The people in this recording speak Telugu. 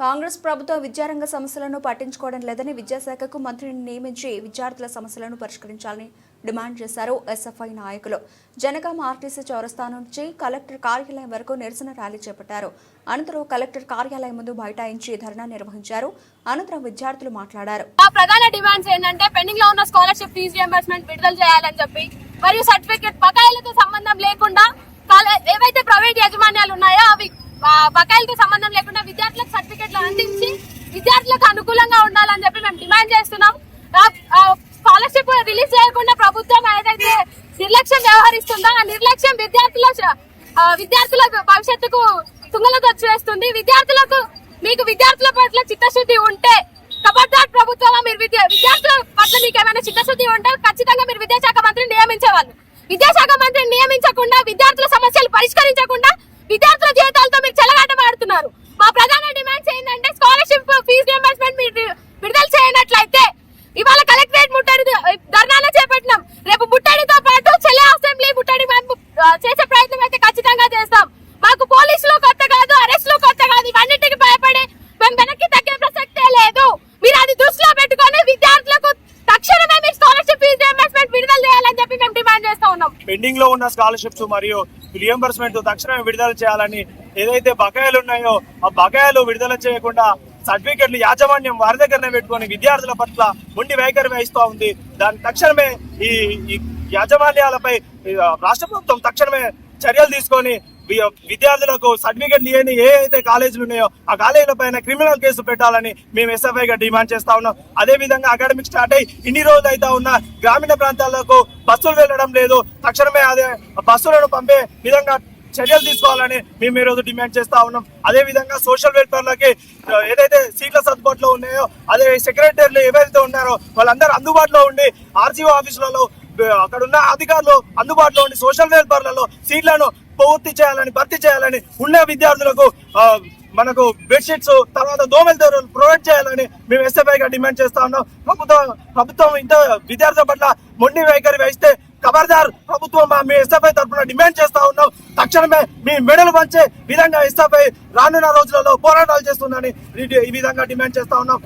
కాంగ్రెస్ ప్రభుత్వం విద్యారంగ సమస్యలను పట్టించుకోవడం లేదని విద్యాశాఖకు మంత్రిని నియమించి విద్యార్థుల సమస్యలను పరిష్కరించాలని డిమాండ్ చేశారు ఎస్ఎఫ్ఐ నాయకులు. జనగామ ఆర్టీసీ చౌరస్తా నుంచి కలెక్టర్ కార్యాలయం వరకు నిరసన ర్యాలీ చేపట్టారు. అనంతరం కలెక్టర్ కార్యాలయం ముందు బైఠాయించి ధర్నా నిర్వహించారు. అనంతరం విద్యార్థులు మాట్లాడారు. ప్రధాన డిమాండ్స్ ఏంటంటే పెండింగ్లో ఉన్న స్కాలర్షిప్ ఫీజు రియంబర్స్మెంట్ విడుదల చేయాలని చెప్పి మరియు సర్టిఫికేట్ బకాయిలతో సంబంధం లేకుండా ఏవైతే ప్రైవేట్ యాజమాన్యాలు ఉన్నాయో అవి బకాయిలతో సంబంధం లేకుండా విద్యార్థులకు అందించి విద్యార్థులకు అనుకూలంగా ఉండాలని చెప్పి మేము డిమాండ్ చేస్తున్నాం. స్కాలర్షిప్ రిలీజ్ చేయకుండా ప్రభుత్వం ఏదైతే నిర్లక్ష్యం వ్యవహరిస్తుందో ఆ నిర్లక్ష్యం విద్యార్థుల విద్యార్థుల భవిష్యత్తుకు తుంగలతో చేస్తుంది విద్యార్థులకు మీకు విద్యార్థుల పట్ల చిత్తశుద్ధి ఉంటే కబడ్దార్ ప్రభుత్వం మీరు విద్య విద్యార్థుల పట్ల మీకు ఏమైనా చిత్తశుద్ధి ఉంటే ఖచ్చితంగా మీరు విద్యాశాఖ మంత్రిని నియమించేవాళ్ళు. విద్యాశాఖ మంత్రిని నియమించకుండా విద్యార్థుల సమస్యలు పరిష్కరించకుండా విద్యార్థుల జీవితాలతో మీరు చెలగాటమాడుతున్నారు మా ప్రధాన డిమాండ్స్ ఏంటంటే స్కాలర్షిప్ ఫీజు రియంబర్స్మెంట్ మీరు విడుదల చేయనట్లయితే ఇవాళ కలెక్టరేట్ ముట్టడి ధర్నాలో చేపట్టినాం రేపు ముట్టడితో పాటు చెల్లె అసెంబ్లీ ముట్టడి మేము ఆ, చేసే ప్రయత్నం అయితే ఖచ్చితంగా చేస్తాం మాకు పోలీసులు కొత్త కాదు అరెస్టులు కొత్త కాదు. ఇవన్నిటికి భయపడి మేము వెనక్కి తగ్గే ప్రసక్తే లేదు. మీరు అది దృష్టిలో పెట్టుకొని విద్యార్థులకు తక్షణమే మీరు స్కాలర్షిప్ ఫీజు రియంబర్స్మెంట్ విడుదల చేయాలని చెప్పి మేము డిమాండ్ చేస్తా ఉన్నాం. పెండింగ్లో ఉన్న స్కాలర్షిప్స్ మరియు రియంబర్స్మెంట్ తక్షణమే విడుదల చేయాలని ఏదైతే బకాయిలు ఉన్నాయో ఆ బకాయిలు విడుదల చేయకుండా సర్టిఫికెట్లు యాజమాన్యం వారి దగ్గరనే పెట్టుకొని విద్యార్థుల పట్ల ఉండి వైఖరి వహిస్తూ ఉంది. దాని తక్షణమే ఈ యాజమాన్యాలపై ఈ, రాష్ట్ర ప్రభుత్వం తక్షణమే చర్యలు తీసుకొని విద్యార్థులకు సర్టిఫికెట్ లేని ఏ అయితే కాలేజీలు ఉన్నాయో ఆ కాలేజీల పైన క్రిమినల్ కేసు పెట్టాలని మేము ఎస్ఎఫ్ఐగా డిమాండ్ చేస్తా ఉన్నాం. అదే విధంగా అకాడమిక్ స్టార్ట్ అయ్యి ఇన్ని రోజులు అయితే ఉన్న గ్రామీణ ప్రాంతాలకు బస్సులు వెళ్ళడం లేదు. తక్షణమే అదే బస్సులను పంపే విధంగా చర్యలు తీసుకోవాలని మేము ఈ రోజు డిమాండ్ చేస్తా ఉన్నాం. అదే విధంగా సోషల్ వెల్ఫేర్లకి ఏదైతే సీట్ల సర్దుబాటులో ఉన్నాయో అదే సెక్రటరీలు ఎవరైతే ఉన్నారో వాళ్ళందరూ అందుబాటులో ఉండి ఆర్జీఓ ఆఫీసులలో అక్కడ ఉన్న అధికారులు అందుబాటులో ఉండి సోషల్ వెల్ఫేర్లలో సీట్లను పూర్తి చేయాలని భర్తీ చేయాలని ఉన్న విద్యార్థులకు మనకు బెడ్షీట్స్ తర్వాత దోమల తెరలు ప్రొవైడ్ చేయాలని మేము ఎస్ఎఫ్ఐగా డిమాండ్ చేస్తా ఉన్నాం. ప్రభుత్వం ప్రభుత్వం ఇంత విద్యార్థుల పట్ల మొండి వైఖరి వహిస్తే ఖబర్దార్ ప్రభుత్వం మీ ఎస్ఎఫ్ఐ తరఫున డిమాండ్ చేస్తా ఉన్నాం. తక్షణమే మీ మెడలు పంచే విధంగా ఎస్ఎఫ్ఐ రానున్న రోజులలో పోరాటాలు చేస్తుందని ఈ విధంగా డిమాండ్ చేస్తా ఉన్నాం.